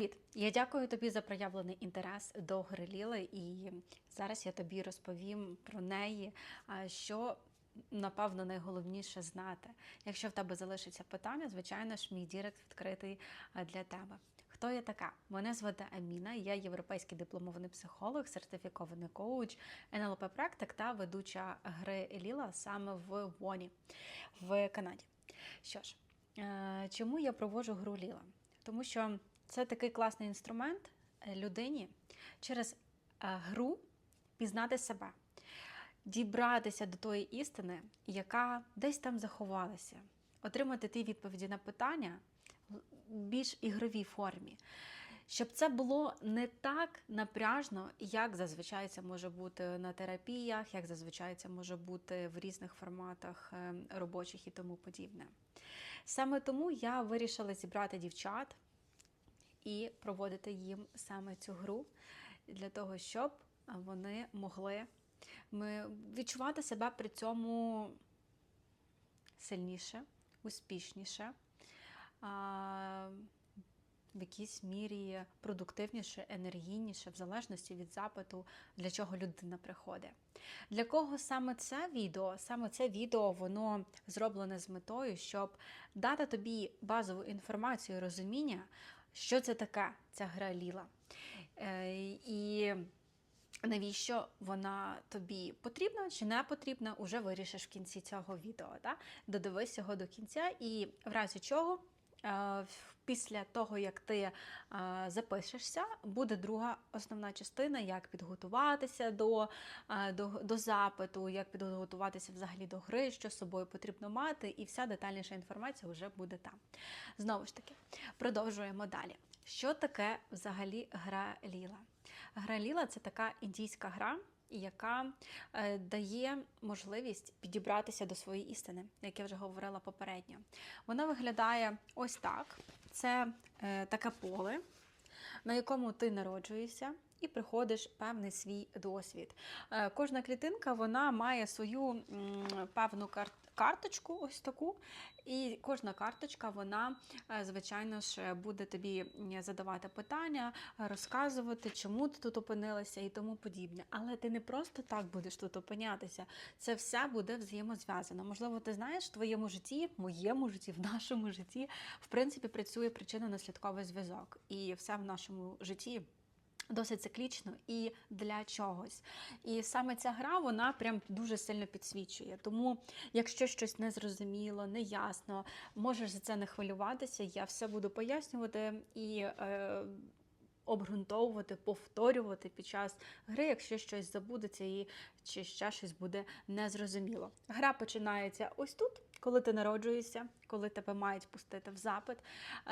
Привіт! Я дякую тобі за проявлений інтерес до гри Ліли, і зараз я тобі розповім про неї, що напевно найголовніше знати. Якщо в тебе залишиться питання, звичайно ж, мій дірект відкритий для тебе. Хто я така? Мене звати Аміна, я європейський дипломований психолог, сертифікований коуч, НЛП практик та ведуча гри Ліла саме в Воні в Канаді. Що ж, чому я проводжу гру Ліла? Тому що це такий класний інструмент е, людині через е, гру пізнати себе, дібратися до тої істини, яка десь там заховалася, отримати ті відповіді на питання в більш ігровій формі. Щоб це було не так напряжно, як зазвичай це може бути на терапіях, як зазвичай це може бути в різних форматах е, робочих і тому подібне. Саме тому я вирішила зібрати дівчат і проводити їм саме цю гру для того, щоб вони могли відчувати себе при цьому сильніше, успішніше, в якійсь мірі продуктивніше, енергійніше, в залежності від запиту, для чого людина приходить. Для кого саме це відео? Саме це відео воно зроблене з метою, щоб дати тобі базову інформацію і розуміння, що це таке ця гра Ліла. Е, І навіщо вона тобі потрібна чи не потрібна, уже вирішиш в кінці цього відео. Да? Додивись його до кінця, і в разі чого. Е, Після того, як ти е, запишешся, буде друга основна частина, як підготуватися до, е, до, до запиту, як підготуватися взагалі до гри, що з собою потрібно мати, і вся детальніша інформація вже буде там. Знову ж таки, продовжуємо далі. Що таке взагалі гра Ліла? Гра Ліла це така індійська гра, яка е, дає можливість підібратися до своєї істини, як я вже говорила попередньо. Вона виглядає ось так: це е, таке поле, на якому ти народжуєшся. І приходиш певний свій досвід. Е, Кожна клітинка вона має свою певну карточку, ось таку. І кожна карточка, вона, е, звичайно ж, буде тобі задавати питання, розказувати, чому ти тут опинилася і тому подібне. Але ти не просто так будеш тут опинятися. Це все буде взаємозв'язано. Можливо, ти знаєш, в твоєму житті, в моєму житті, в нашому житті, в принципі, працює причинно-наслідковий зв'язок. І все в нашому житті. Досить циклічно і для чогось. І саме ця гра вона прям дуже сильно підсвічує. Тому, якщо щось незрозуміло, неясно, можеш за це не хвилюватися. Я все буду пояснювати і е, обґрунтовувати, повторювати під час гри, якщо щось забудеться і чи ще щось буде незрозуміло. Гра починається ось тут. Коли ти народжуєшся, коли тебе мають пустити в запит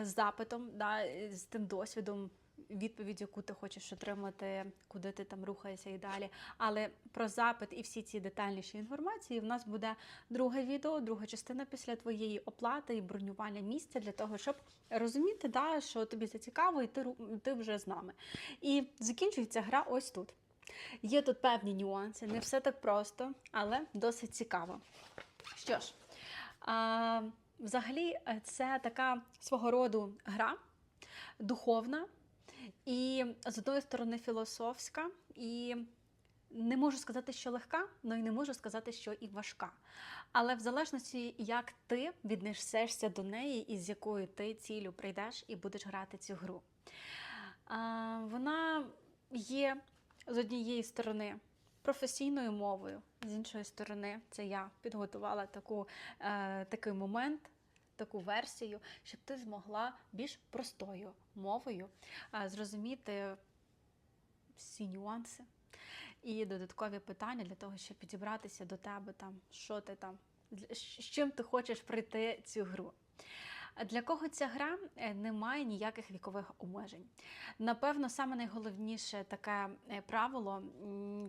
е, з запитом, да, з тим досвідом, відповідь, яку ти хочеш отримати, куди ти там рухаєшся і далі. Але про запит і всі ці детальніші інформації в нас буде друге відео, друга частина після твоєї оплати і бронювання місця для того, щоб розуміти, да, що тобі це цікаво, і ти, ти вже з нами. І закінчується гра ось тут. Є тут певні нюанси, не все так просто, але досить цікаво. Що ж, а, взагалі, е, це така свого роду гра духовна і з одної сторони філософська, і не можу сказати, що легка, але й не можу сказати, що і важка. Але в залежності, як ти віднесешся до неї і з якою ти цілю прийдеш і будеш грати цю гру. Вона є з однієї сторони професійною мовою, з іншої сторони, це я підготувала таку, е, такий момент. Таку версію, щоб ти змогла більш простою мовою зрозуміти всі нюанси і додаткові питання для того, щоб підібратися до тебе, там, що ти там, з чим ти хочеш пройти цю гру. Для кого ця гра Е, не має ніяких вікових обмежень. Напевно, саме найголовніше таке е, правило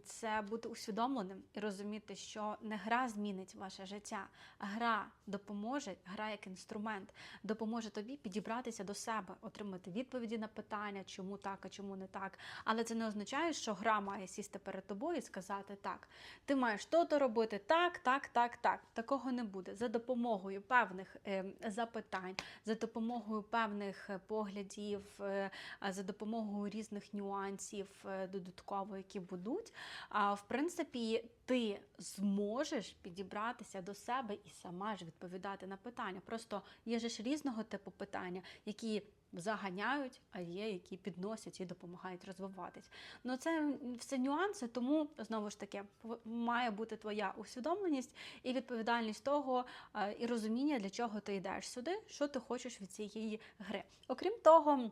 це бути усвідомленим і розуміти, що не гра змінить ваше життя, гра допоможе, гра як інструмент допоможе тобі підібратися до себе, отримати відповіді на питання, чому так, а чому не так. Але це не означає, що гра має сісти перед тобою і сказати так. Ти маєш то-то робити так, так, так, так. Такого не буде. За допомогою певних е, запитань питань, за допомогою певних е, поглядів, е, за допомогою різних нюансів е, додатково, які будуть. А в принципі, ти зможеш підібратися до себе і сама ж відповідати на питання. Просто є ж різного типу питання, які заганяють, а є, які підносять і допомагають розвиватись. Ну це все нюанси, тому знову ж таки має бути твоя усвідомленість і відповідальність того, е, і розуміння, для чого ти йдеш сюди, що ти хочеш від цієї гри. Окрім того.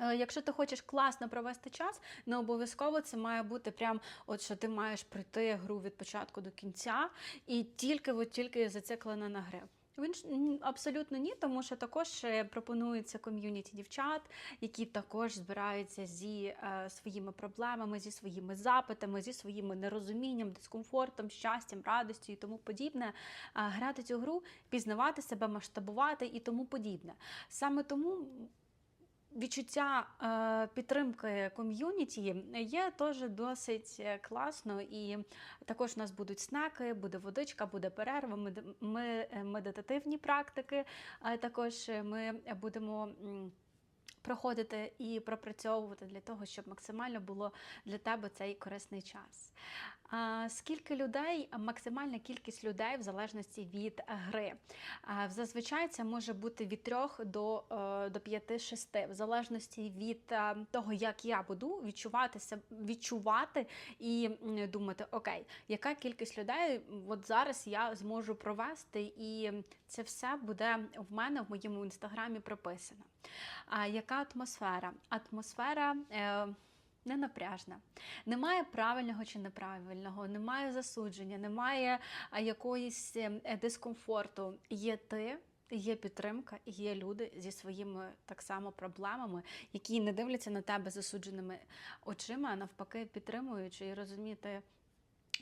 е, Якщо ти хочеш класно провести час, не обов'язково це має бути прям, от що ти маєш пройти гру від початку до кінця і тільки от тільки зациклена на гри. Він абсолютно ні, тому що також е, пропонується ком'юніті дівчат, які також збираються зі е, своїми проблемами, зі своїми запитами, зі своїми нерозумінням, дискомфортом, щастям, радістю і тому подібне. Е, грати цю гру, пізнавати себе, масштабувати і тому подібне. Саме тому відчуття е, підтримки ком'юніті є теж досить е, класно. І також у нас будуть снеки, буде водичка, буде перерва, ми, е, медитативні практики. Також ми будемо. Проходити і пропрацьовувати для того, щоб максимально було для тебе цей корисний час. Скільки людей, максимальна кількість людей в залежності від гри. А, Зазвичай це може бути від 3 до, е, до 5-6, в залежності від е, того, як я буду відчувати себе, відчувати і думати, окей, яка кількість людей от зараз я зможу провести, і це все буде в мене в моєму інстаграмі прописано. Яка атмосфера? Атмосфера. Не напряжна. Немає правильного чи неправильного, немає засудження, немає якоїсь е, дискомфорту. Є ти, є підтримка, і є люди зі своїми так само проблемами, які не дивляться на тебе засудженими очима, а навпаки, підтримуючи і розуміти.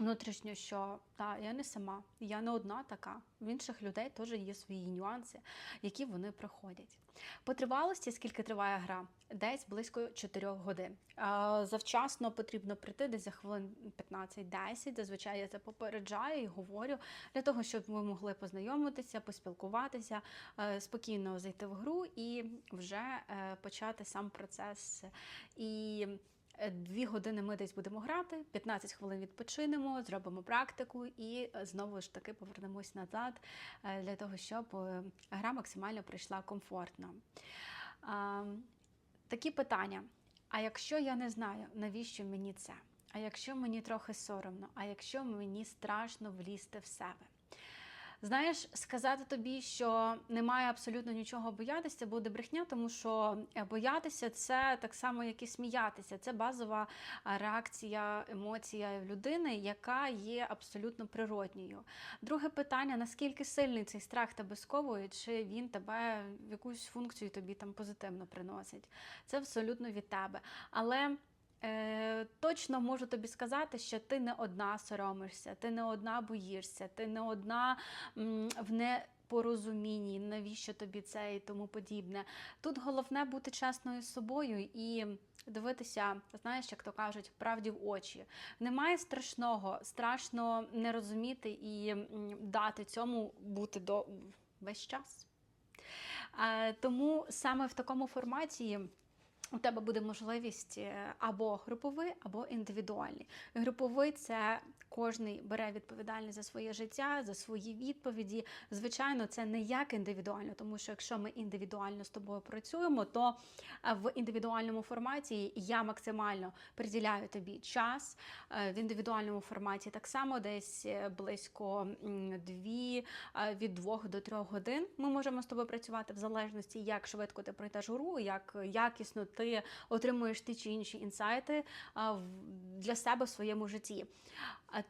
Внутрішньо, що та я не сама, я не одна така. В інших людей теж є свої нюанси, які вони проходять. По тривалості, скільки триває гра, десь близько 4 годин. Завчасно потрібно прийти десь за хвилин 15-10. Зазвичай я це попереджаю і говорю для того, щоб ви могли познайомитися, поспілкуватися, е, спокійно зайти в гру і вже е, почати сам процес. І Дві години ми десь будемо грати, 15 хвилин відпочинемо, зробимо практику і е, знову ж таки повернемось назад е, для того, щоб е, гра максимально пройшла комфортно. Такі питання. А якщо я не знаю, навіщо мені це? А якщо мені трохи соромно, а якщо мені страшно влізти в себе? Знаєш, сказати тобі, що немає абсолютно нічого боятися, буде брехня, тому що е, боятися це так само, як і сміятися. Це базова реакція, емоція людини, яка є абсолютно природньою. Друге питання: наскільки сильний цей страх тебе сковує, чи він тебе в якусь функцію тобі там позитивно приносить? Це абсолютно від тебе. Але Е, точно можу тобі сказати, що ти не одна соромишся, ти не одна боїшся, ти не одна м, в непорозумінні, навіщо тобі це і тому подібне. Тут головне бути чесною з собою і дивитися, знаєш, як то кажуть, правді в очі. Немає страшного, страшно не розуміти і дати цьому бути до весь час. Е, тому саме в такому форматі. У тебе буде можливість е, або груповий, або індивідуальний. Груповий це кожний бере відповідальність за своє життя, за свої відповіді. Звичайно, це не як індивідуально, тому що якщо ми індивідуально з тобою працюємо, то е, в індивідуальному форматі я максимально приділяю тобі час. Е, В індивідуальному форматі так само десь близько дві від двох до трьох годин. Ми можемо з тобою працювати в залежності, як швидко ти пройдеш гру, як якісно ти отримуєш ті чи інші інсайти для себе в своєму житті.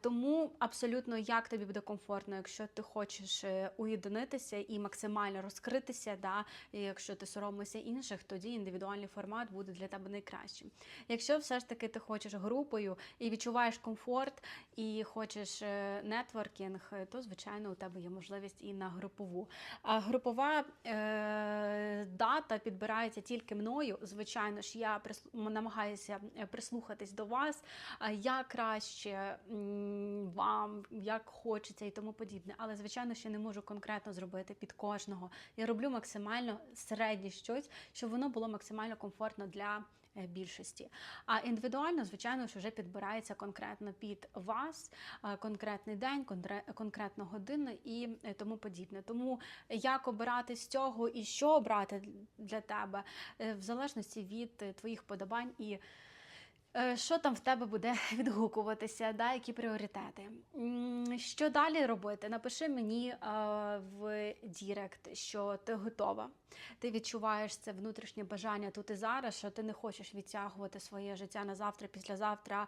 Тому абсолютно як тобі буде комфортно, якщо ти хочеш е, уєдинитися і максимально розкритися, да, і якщо ти соромишся інших, тоді індивідуальний формат буде для тебе найкращим. Якщо все ж таки ти хочеш групою і відчуваєш комфорт, і хочеш е, нетворкінг, е, то звичайно у тебе є можливість і на групову. А групова е, дата підбирається тільки мною. Звичайно, звичайно ж, я намагаюся е, прислухатись до вас, я як краще вам, як хочеться і тому подібне. Але, звичайно, ще не можу конкретно зробити під кожного. Я роблю максимально середнє щось, щоб воно було максимально комфортно для е, більшості. А індивідуально, звичайно, ж вже підбирається конкретно під вас, е, конкретний день, конкре- конкретну годину і е, тому подібне. Тому як обирати з цього і що обрати для тебе, е, в залежності від е, твоїх подобань і. Е, Що там в тебе буде відгукуватися, да, які пріоритети? Що далі робити? Напиши мені е, в Дірект, що ти готова. Ти відчуваєш це внутрішнє бажання тут і зараз, що ти не хочеш відтягувати своє життя на завтра, післязавтра,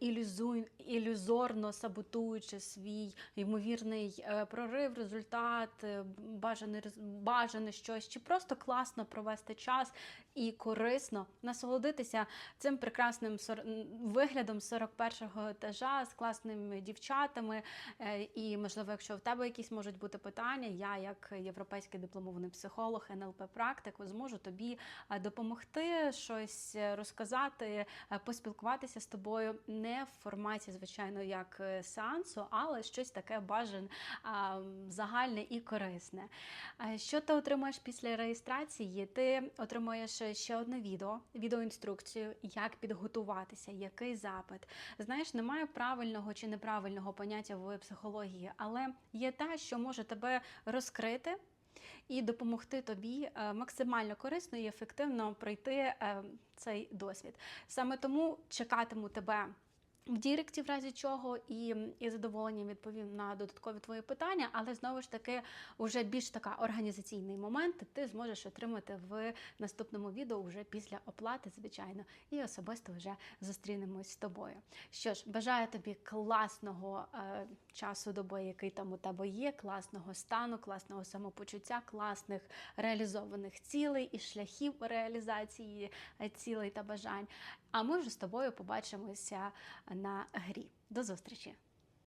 ілюзуй, ілюзорно саботуючи свій ймовірний е, прорив, результат, е, бажаний, рез- бажане щось, чи просто класно провести час і корисно насолодитися цим прекрасним виглядом 41-го етажа з класними дівчатами. Е, І, можливо, якщо в тебе якісь можуть бути питання, я, як європейський дипломований психолог, НЛП практик, зможу тобі е, допомогти щось е, розказати, поспілкуватися з тобою не в форматі, звичайно, як сеансу, але щось таке бажане загальне і корисне. Що ти отримаєш після реєстрації? Ти отримуєш ще одне відео, відеоінструкцію, як підготуватися, який запит. Знаєш, немає правильного чи неправильного поняття в психології, але є те, що може тебе розкрити. І допомогти тобі е, максимально корисно і ефективно пройти е, цей досвід. Саме тому чекатиму тебе в Діректі, в разі чого, і із задоволенням відповім на додаткові твої питання, але знову ж таки, уже більш така організаційний момент ти зможеш отримати в наступному відео вже після оплати, звичайно, і особисто вже зустрінемось з тобою. Що ж, бажаю тобі класного е, часу доби, який там у тебе є, класного стану, класного самопочуття, класних реалізованих цілей і шляхів реалізації е, цілей та бажань. А ми вже з тобою побачимося на грі. До зустрічі!